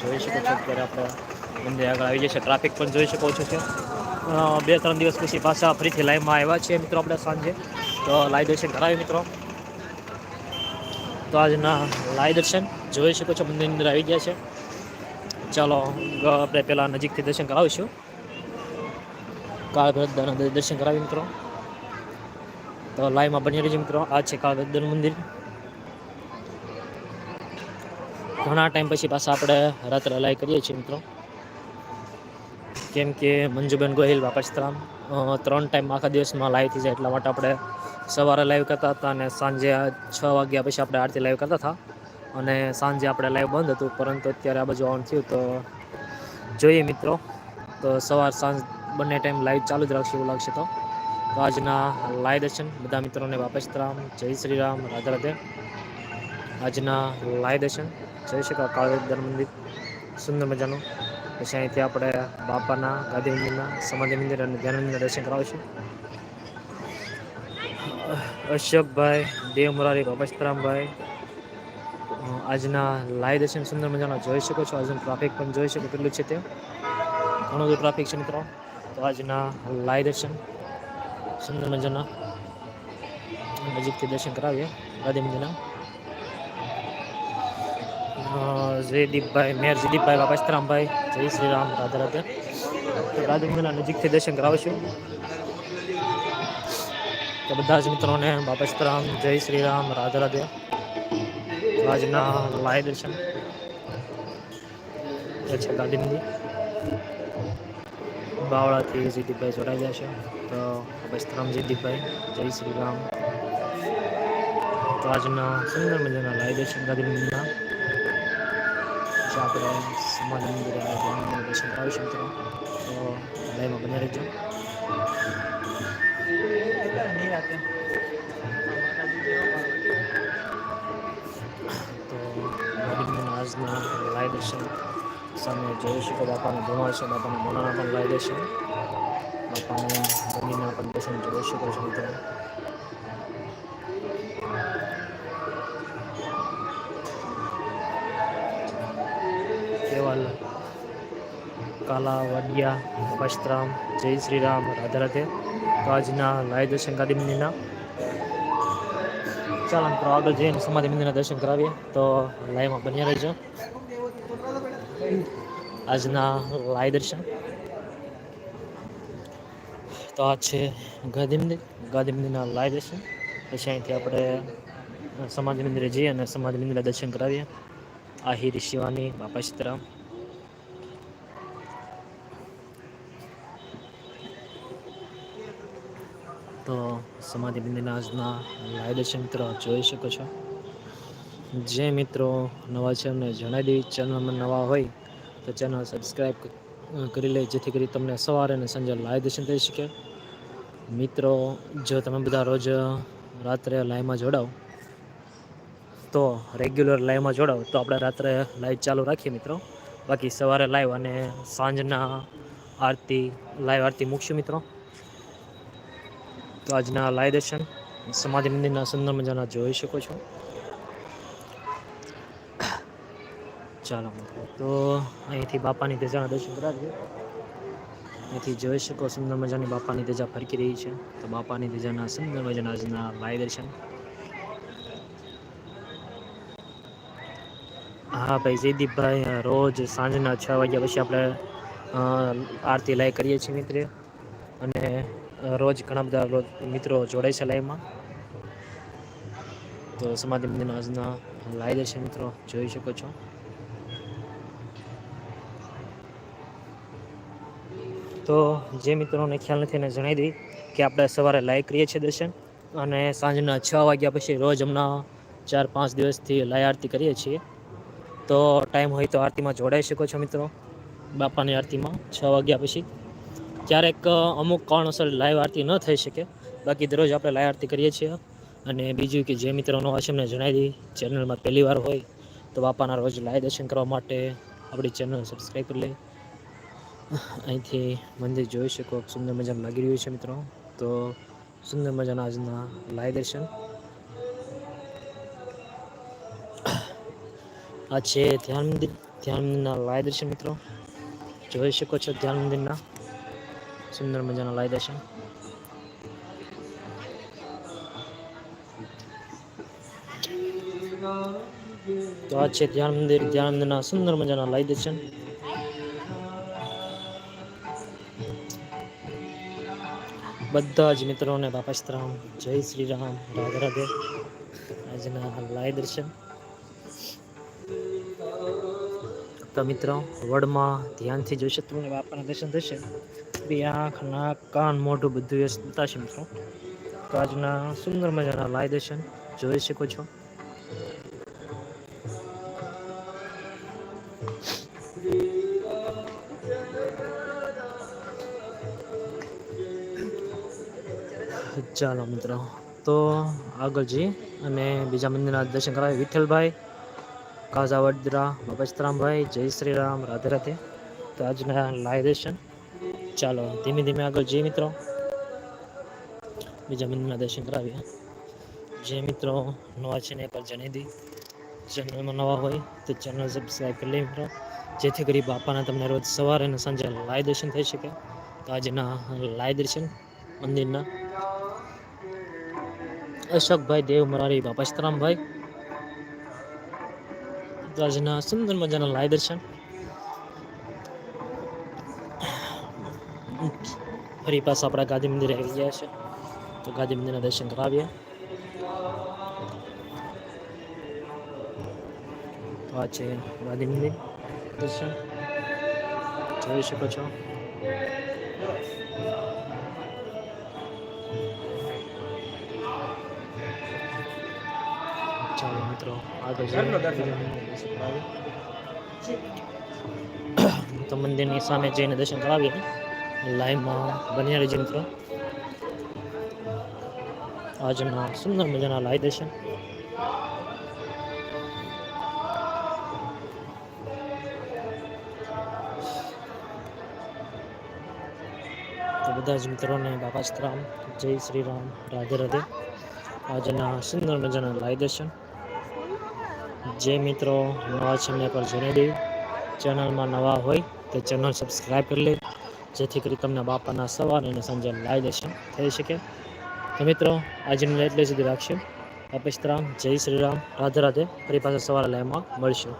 જોઈ શકો છો અત્યારે આપણે મંદિર આગળ આવી જશે. ટ્રાફિક પણ જોઈ શકો છો બે ત્રણ દિવસ પછી પાછા ફરીથી લાઈવમાં આવ્યા છીએ મિત્રો આપણે સાંજે. તો લાઈવ દર્શન કરાવી મિત્રો. તો આજના લાઈવ દર્શન જોઈ શકો છો મંદિરની અંદર આવી ગયા છે. ચાલો આપણે પહેલાં નજીકથી દર્શન કરાવીશું. કાળ ભરતદાના દર્શન કરાવી મિત્રો. તો લાઈવમાં બની રહીજો મિત્રો. આ છે કાળ મંદિર. ઘણા ટાઈમ પછી પાછા આપણે રાત્રે લાઈ કરીએ છીએ મિત્રો. કેમ કે મંજુબેન ગોહિલ વાપસતરામ ત્રણ ટાઈમ આખા દિવસમાં લાઈવ થઈ જાય એટલા માટે આપણે સવારે લાઈવ કરતા હતા અને સાંજે છ વાગ્યા પછી આપણે આરતી લાઈવ કરતા હતા. અને સાંજે આપણે લાઈવ બંધ હતું, પરંતુ અત્યારે આ બાજુ ઓન થયું તો જોઈએ મિત્રો. તો સવાર સાંજ બંને ટાઈમ લાઈવ ચાલુ જ રાખશે એવું લાગશે તો. આજના લાઈવ દર્શન બધા મિત્રોને વાપસતરામ જય શ્રી રામ, રાધે રાધે. આજના લાય દર્શન. જોઈ શકાય કાળવેદર મંદિર. સુંદર મજાનું. પછી અહીંથી આપણે બાપાના, ગાંધી મંદિરના, સમાધિ મંદિર અને ધ્યાન મંદિરના દર્શન કરાવીશું. અશોકભાઈ, દેવ મુરારી બાબસ્તરામભાઈ આજના લાય દર્શન, સુંદર મજાના જોઈ શકો છો. આજનું ટ્રાફિક પણ જોઈ શકો કેટલું છે તે. ઘણું બધું ટ્રાફિક છે મિત્રો. તો આજના લાય દર્શન, સુંદર મજાના નજીકથી દર્શન કરાવીએ ગાંધી મંદિરના. જયદીપભાઈ, મેયર જયદીપભાઈ બાપાસ્તરામભાઈ જય શ્રી રામ રાધા રાધે રાધે નજીકથી દર્શન કરાવશું. તો બધા જ મિત્રોને બાપાસ્તરામ જય શ્રી રામ રાધા રાધે આજના લાય દર્શન. છે ગાંધી મંદિર બાવળાથી જયદીપભાઈ જોડાઈ જશે તો બાપાસ્તરામ જયદીપભાઈ, જય શ્રી રામ. તો આજના સુંદર મજાના લાય દર્શન ગાંધી મંદિરના આપણે સમાજ મંદિરે દર્શન કરાવીશું મિત્રો. તો લાઈવમાં બને રહેજો. તો આજના લાઈવ દર્શન સામે જોઈ શકો બાપાને ધુમાડ છે, બાપાના મોનાના પણ લાઈવ દર્શન. બાપાને ગમીના પણ દર્શન જોઈ શકો છો મિત્રો. કાલા, વાડિયા વસ્ત્રામ જય શ્રી રામ રાધે રાધે. તો આજના લાય દર્શન ગાદી મંદિરના ચાલો મિત્રો આગળ જઈને સમાધિ મંદિરના દર્શન કરાવીએ. તો લાઈવમાં બન્યા રહેજો. આજના લાય દર્શન. તો આ છે ગાંધી મંદિર ગાંધી મંદિરના લાય દર્શન. પછી અહીંથી આપણે સમાધિ મંદિરે જઈએ અને સમાધિ મંદિરના દર્શન કરાવીએ. આહિર શિવાની બાપા સીતારામ. તો સમાધિ મંદિરના આજના લાઈવ દર્શન મિત્રો જોઈ શકો છો. જે મિત્રો નવા છે અમને જણાવી દેવી ચેનલમાં નવા હોય તો ચેનલ સબસ્ક્રાઈબ કરી લે, જેથી કરી તમને સવારે અને સાંજે લાઈવ દર્શન થઈ શકે મિત્રો, જો તમે બધા રોજ રાત્રે લાઈવમાં જોડાવ તો રેગ્યુલર લાઈવમાં જોડાવ તો આપણે રાત્રે લાઈવ ચાલુ રાખીએ મિત્રો. બાકી સવારે લાઈવ અને સાંજના આરતી, લાઈવ આરતી મૂકશું મિત્રો. તો આજના લાય દર્શન સમાધિ મંદિરના સુંદર મજાના જોઈ શકો છો. ચાલો, તો અહીંથી બાપાની તેજાના દર્શન કરાવીએ. અહીંથી જોઈ શકો સુંદર મજાની બાપાની તેજા ફરકી રહી છે. તો બાપાની તેજાના સુંદર મજાના આજના લાય દર્શન. હા ભાઈ, જયદીપભાઈ રોજ સાંજના છ વાગ્યા પછી આપણે આરતી લાય કરીએ છીએ મિત્ર. અને રોજ ઘણા બધા મિત્રો જોડાય છે લાઈવમાં તો સમાધિ મંદિરના આજના લાઈવ છે મિત્રો, જોઈ શકો છો. તો જે મિત્રોને ખ્યાલ નથી એને જણાવી દઈ કે આપણે સવારે લાઈવ કરીએ છીએ દર્શન અને સાંજના છ વાગ્યા પછી રોજ હમણાં ચાર પાંચ દિવસથી લાય આરતી કરીએ છીએ. તો ટાઈમ હોય તો આરતીમાં જોડાઈ શકો છો મિત્રો, બાપાની આરતીમાં છ વાગ્યા પછી. ક્યારેક અમુક કારણોસર લાઈવ આરતી ન થઈ શકે. બાકી દરરોજ આપણે લાઈવ આરતી કરીએ છીએ. અને બીજું કે જે મિત્રોનો હશે એમને જણાવી દઈ ચેનલમાં પહેલી વાર હોય તો બાપાના રોજ લાઈવ દર્શન કરવા માટે આપણી ચેનલ સબસ્ક્રાઈબ કરી લે. અહીંથી મંદિર જોઈ શકો સુંદર મજાનું લાગી રહ્યું છે મિત્રો. તો સુંદર મજાના આજના લાઈવ દર્શન. આ છે ધ્યાન મંદિર ધ્યાન મંદિરના લાય દર્શન મિત્રો. જોઈ શકો છો ધ્યાન મંદિરના. સુંદર મજાના લાય દર્શન તો આ છે ધ્યાન મંદિર ધ્યાન મંદિરના સુંદર મજાના લાય દર્શન બધા જ મિત્રોને બાપાશ્રામ જય શ્રી રામ રાધે રાધે આજના લાય દર્શન તો મિત્રો વડમાં ધ્યાનથી જોઈશે તમને બાપાના દર્શન થશે બી આંખ કાન, મોઢું બધું એ બતાવશે મિત્રો. તો આજના સુંદર મજાના લાઈ દર્શન જોઈ શકો છો. ચાલો મિત્રો. તો આગળ જઈએ અને બીજા મંદિરના દર્શન કરાવે વિઠ્ઠલભાઈ કાઝા વડદરા બાબસ્તરામભાઈ જય શ્રી રામ, રાધે રાધે. તો આજના લાઈ દર્શન. ચાલો, ધીમે ધીમે આગળ જઈએ મિત્રો. બીજા મંદિરના દર્શન કરાવીએ. જે મિત્રો, નવા છે ને એક જણાવી દી ચેનલમાં નવા હોય તો ચેનલ સબસ્ક્રાઈબ કરી લઈએ મિત્રો. જેથી કરી બાપાના તમને રોજ સવારે અને સાંજે લાય દર્શન થઈ શકે. તો આજના લાય દર્શન મંદિરના. અશોકભાઈ દેવ મરારી બાપાસ્તરામભાઈ તો આજના સુંદર મજાના લાય દર્શન. ફરી પાછા આપણા ગાંધી મંદિરે આવી ગયા છે. તો ગાંધી મંદિરના દર્શન કરાવીએ. તો આ છે ગાંધી મંદિર. દર્શન. જોઈ શકો છો. ચાલો મિત્રો આગળ તો મંદિરની સામે જઈને દર્શન કરાવીએ. લાઈવમાં બન્યા રહેજો મિત્રો. આજના સુંદર મજાના લાઈ દર્શન. તો બધા જ મિત્રોને બાપા રામ જય શ્રી રામ, રાધે રાધે. આજના સુંદર મજાના લાઈ દર્શન. જે મિત્રો નવા એમને પર જણાવી દઈએ. ચેનલમાં નવા હોય તો ચેનલ સબસ્ક્રાઈબ કરી લે જેથી કરી તમને બાપાના સવાર અને સાંજે લાઈ દર્શન થઈ શકે. તો મિત્રો આજનું એટલે સુધી રાખશું. બાપસ્તરામ જય શ્રી રામ. રાધે રાધે. ફરી પાછા સવારે લાઈમાં મળશું.